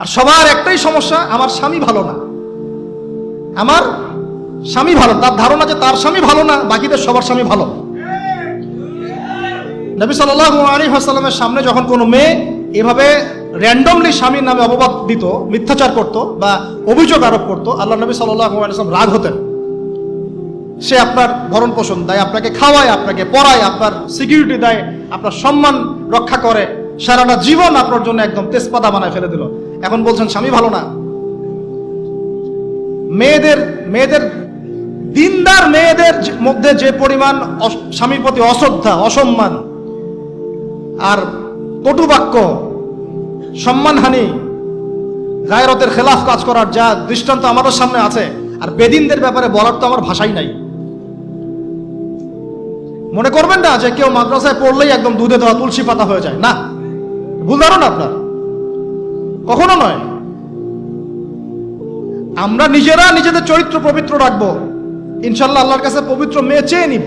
আর সবার একটাই সমস্যা, আমার স্বামী ভালো না। আমার স্বামী ভালো, তার ধারণা যে তার স্বামী ভালো না, বাকিদের সবার স্বামী ভালো। নবী সাল্লাহ আলী হাসালামের সামনে যখন কোনো মেয়ে এভাবে র্যান্ডমলি স্বামীর নামে অপবাদ দিত, মিথ্যাচার করত বা অভিযোগ আরোপ করত, আল্লাহ নবী সাল্লাহ আলাইসলাম রাগ হতেন। সে আপনার ভরণ পোষণ দেয়, আপনাকে খাওয়ায়, আপনাকে পড়ায়, আপনার সিকিউরিটি দেয়, আপনার সম্মান রক্ষা করে, সারাটা জীবন আপনার জন্য একদম তেজপাতা বানায় ফেলে দিল। এখন বলছেন, স্বামী ভালো না। মেয়েদের মেয়েদের, দিনদার মেয়েদের মধ্যে যে পরিমাণ স্বামীর প্রতি অশ্রদ্ধা, অসম্মান, আর কটুবাক্য সম্মানহানি, গায়রতের খেলাফ কাজ করার যা দৃষ্টান্ত আমাদের সামনে আছে, আর বেদিনদের ব্যাপারে বলার তো আমার ভাষাই নাই। মনে করবেন না যে কেউ মাদ্রাসায় পড়লেই একদম দুধে দেওয়া তুলসী পাতা হয়ে যায়। না, ভুল ধারণা আপনার। কখনো নয়। আমরা নিজেরা নিজেদের চরিত্র পবিত্র রাখব। ইনশাল্লাহ আল্লাহর কাছে পবিত্র মেয়ে চেয়ে নিব।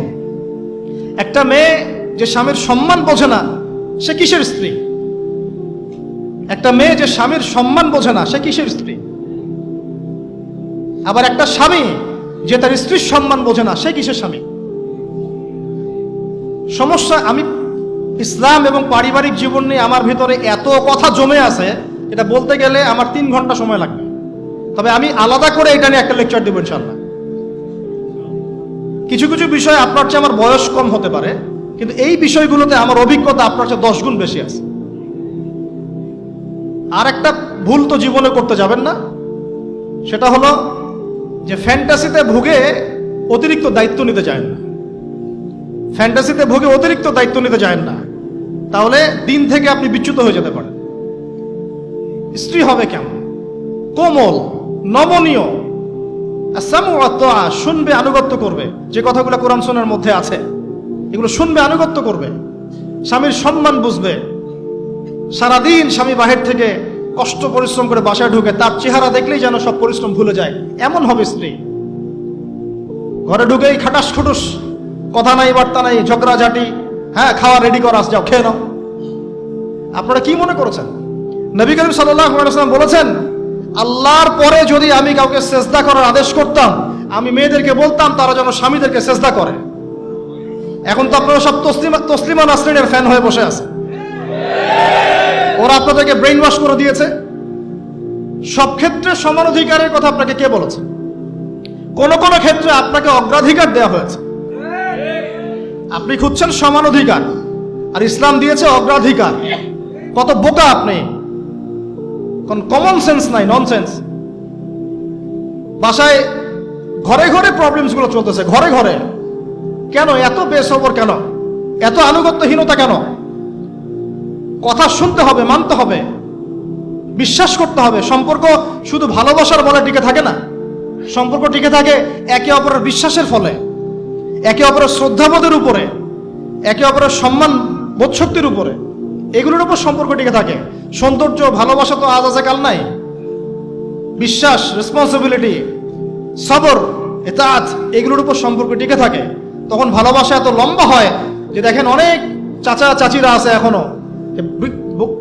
একটা মেয়ে যে স্বামীর সম্মান বোঝে না, সে কিসের স্ত্রী? একটা মেয়ে যে স্বামীর সম্মান বোঝে না, সে কিসের স্ত্রী? আবার একটা স্বামী যে তার স্ত্রীর সম্মান বোঝে না, সে কিসের স্বামী? সমস্যা, আমি ইসলাম এবং পারিবারিক জীবন নিয়ে আমার ভিতরে এত কথা জমে আছে এটা বলতে গেলে আমার তিন ঘণ্টা সময় লাগবে। তবে আমি আলাদা করে এটা নিয়ে একটা লেকচার দেবো ইনশাল্লাহ কিছু কিছু বিষয় আপনার চেয়ে আমার বয়স কম হতে পারে, কিন্তু এই বিষয়গুলোতে আমার অভিজ্ঞতা আপনার চেয়ে দশ গুণ বেশি আছে। আর একটা ভুল তো জীবনে করতে যাবেন না, সেটা হলো যে ফ্যান্টাসিতে ভুগে অতিরিক্ত দায়িত্ব নিতে চায় না। ফ্যান্টাসিতে ভুগে অতিরিক্ত দায়িত্ব নিতে চায় না। তাহলে দিন থেকে আপনি বিচ্যুত হয়ে যেতে পারেন। স্ত্রী হবে কেমন? কোমল, নমনীয়। শুনবে, আনুগত্য করবে। যে কথাগুলো কোরআন শোনার মধ্যে আছে, এগুলো শুনবে, আনুগত্য করবে। স্বামীর সম্মান বুঝবে। সারাদিন স্বামী বাহির থেকে কষ্ট, পরিশ্রম করে বাসায় ঢুকে তার চেহারা দেখলেই যেন সব পরিশ্রম ভুলে যায়। এমন হবে স্ত্রী। ঘরে ঢুকেই খাটাস খুটুস, কথা নাই, বার্তা নাই, ঝগড়াঝাটি হ্যাঁ খাওয়া রেডি করা আস যাও, খেয়ে নাও। আপনারা কি মনে করেছেন? নবী করিম সাল্লাম বলেছেন, আল্লাহর পরে যদি আমি কাউকে সেজদা করার আদেশ করতাম, আমি মেয়েদেরকে বলতাম, তারা যেন স্বামীদেরকে সেজদা করে। এখন তো আপনারা সব তসলিমা তসলিমা নাসরিনের ফ্যান হয়ে বসে আছে ওরা আপনাদেরকে ব্রেইন ওয়াশ করে দিয়েছে। সব ক্ষেত্রে সমান অধিকারের কথা আপনাকে কে বলেছে? কোন কোন ক্ষেত্রে আপনাকে অগ্রাধিকার দেওয়া হয়েছে। আপনি খুঁজছেন সমান অধিকার আর ইসলাম দিয়েছে অগ্রাধিকার। কত বোকা আপনি। কোন কমন সেন্স নাই ননসেন্স বাসায় ঘরে ঘরে প্রবলেমসগুলো চলতেছে, ঘরে ঘরে। কেন? এত বেসবর কেন? এত আনুগত্যহীনতা কেন? কথা শুনতে হবে, মানতে হবে। বিশ্বাস করতে হবে। সম্পর্ক শুধু ভালোবাসার বলে টিকে থাকে না। সম্পর্ক টিকে থাকে একে অপরের বিশ্বাসের ফলে, একে অপরের শ্রদ্ধাবোধের উপরে, একে অপরের সম্মান বোধশক্তির উপরে। এগুলোর উপর সম্পর্ক টিকে থাকে। সৌন্দর্য, ভালোবাসা তো আজ আছে, কাল নাই। বিশ্বাস রেসপন্সিবিলিটি সবর, এতাত, এগুলোর উপর সম্পর্ক টিকে থাকে। তখন ভালোবাসা এত লম্বা হয় যে দেখেন অনেক চাচা, চাচিরা আছে এখনও।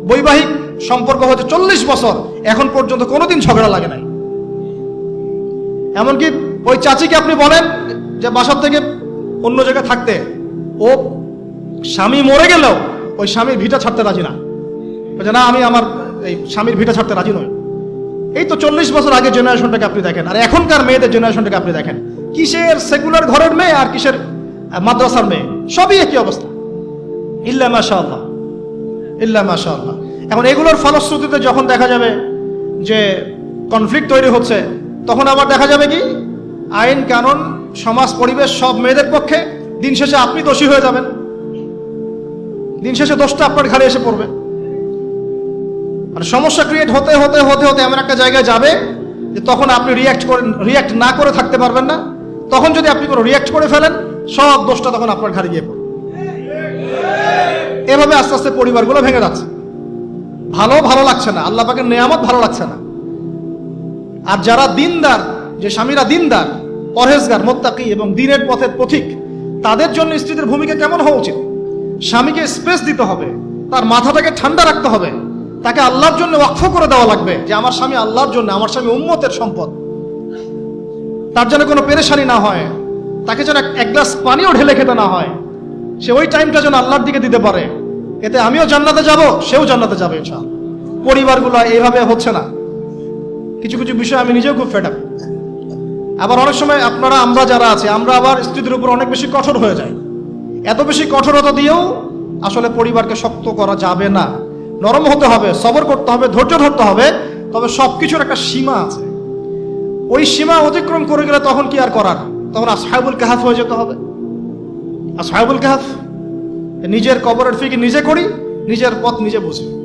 বৈবাহিক সম্পর্ক হচ্ছে চল্লিশ বছর, এখন পর্যন্ত কোনোদিন ঝগড়া লাগে নাই। এমনকি ওই চাচিকে আপনি বলেন যে বাসার থেকে অন্য জায়গায় থাকতে, ও স্বামী মরে গেলেও ওই স্বামীর ভিটা ছাড়তে রাজি না। বলছে, না, আমি আমার এই স্বামীর ভিটা ছাড়তে রাজি নই। এই তো চল্লিশ বছর আগে জেনারেশনটাকে আপনি দেখেন, আর এখনকার মেয়েদের জেনারেশনটাকে আপনি দেখেন। কিসের সেকুলার ঘরের মেয়ে আর কিসের মাদ্রাসার মেয়ে? সবই একই অবস্থা। ইল্লা মাশা আল্লাহ ইল্লা মাশা আল্লাহ এখন এগুলোর ফলশ্রুতিতে যখন দেখা যাবে যে কনফ্লিক্ট তৈরি হচ্ছে, তখন আবার দেখা যাবে কি? আইন, কানুন, সমাজ, পরিবেশ সব মেয়েদের পক্ষে দিন শেষে আপনি দোষী হয়ে যাবেন। দিন শেষে দোষটা আপনার ঘাড়ে এসে পড়বে। মানে সমস্যা ক্রিয়েট হতে হতে হতে হতে এমন একটা জায়গায় যাবে যে তখন আপনি রিয়াক্ট করেন রিয়াক্ট না করে থাকতে পারবেন না। তখন যদি আপনি কোনো রিয়াক্ট করে ফেলেন, সব দোষটা তখন আপনার ঘাড়ে গিয়ে পড়বে। এভাবে আস্তে আস্তে পরিবারগুলো ভেঙে যাচ্ছে। ভালো ভালো লাগছে না। আল্লাহ পাকের নেয়ামত ভালো লাগছে না। আর যারা দিনদার, যে স্বামীরা দিনদার, পরহেজগার, মোত্তাকি এবং দিনের পথের পথিক, তাদের জন্য স্ত্রীদের ভূমিকা কেমন হওয়া উচিত? স্বামীকে স্পেস দিতে হবে। তার মাথাটাকে ঠান্ডা রাখতে হবে। তাকে আল্লাহর জন্য ওয়াকফ করে দেওয়া লাগবে যে, আমার স্বামী আল্লাহর জন্য, আমার স্বামী উম্মতের সম্পদ। তার যেন কোনো পেরেশানি না হয়। তাকে যেন এক- গ্লাস পানিও ঢেলে খেতে না হয়। সে ওই টাইমটা যেন আল্লাহর দিকে দিতে পারে। এতে আমিও জান্নাতে যাব, সেও জান্নাতে যাবে, ইনশাআল্লাহ। পরিবারগুলো এইভাবে হচ্ছে না। কিছু কিছু বিষয় আমি নিজেও খুব ফেড আবার অনেক সময় আপনারা, আমরা যারা আছে, আমরা আবার স্ত্রীদের উপর অনেক বেশি কঠোর হয়ে যাই। এত বেশি কঠোরতা দিয়েও আসলে পরিবারকে শক্ত করা যাবে না। নরম হতে হবে, সবর করতে হবে, ধৈর্য ধরতে হবে, তবে সব কিছুর একটা সীমা আছে। ওই সীমা অতিক্রম করে গেলে তখন কি আর করার? তখন আসহাবুল কাহাফ হয়ে যেতে হবে। আসহাবুল কাহাফ, নিজের কবরের ফিকে নিজে করি, নিজের পথ নিজে বুঝি।